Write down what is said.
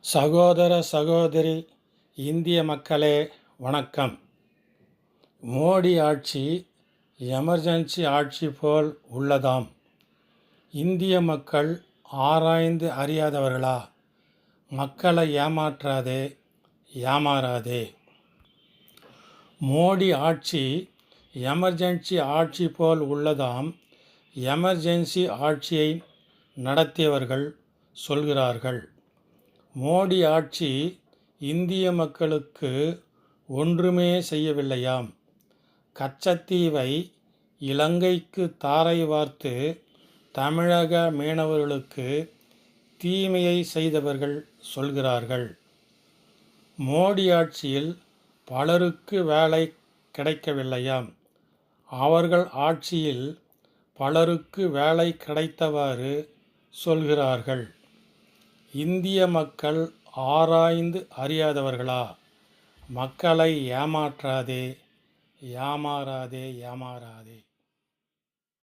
சகோதர சகோதரி இந்திய மக்களே வணக்கம். மோடி ஆட்சி எமர்ஜென்சி ஆட்சி போல் உள்ளதாம். இந்திய மக்கள் ஆராய்ந்து அறியாதவர்களா? மக்களை ஏமாற்றாதே ஏமாறாதே. மோடி ஆட்சி எமர்ஜென்சி ஆட்சி போல் உள்ளதாம். எமர்ஜென்சி ஆட்சியை நடத்தியவர்கள் சொல்கிறார்கள். மோடி ஆட்சி இந்திய மக்களுக்கு ஒன்றுமே செய்யவில்லையாம். கச்சத்தீவை இலங்கைக்கு தாரை வார்த்து தமிழக மீனவர்களுக்கு தீமையை செய்தவர்கள் சொல்கிறார்கள். மோடி ஆட்சியில் பலருக்கு வேலை கிடைக்கவில்லையாம். அவர்கள் ஆட்சியில் பலருக்கு வேலை கிடைத்தவாறு சொல்கிறார்கள். இந்திய மக்கள் ஆராய்ந்து அறியாதவர்களா? மக்களை ஏமாற்றாதே ஏமாறாதே ஏமாறாதே.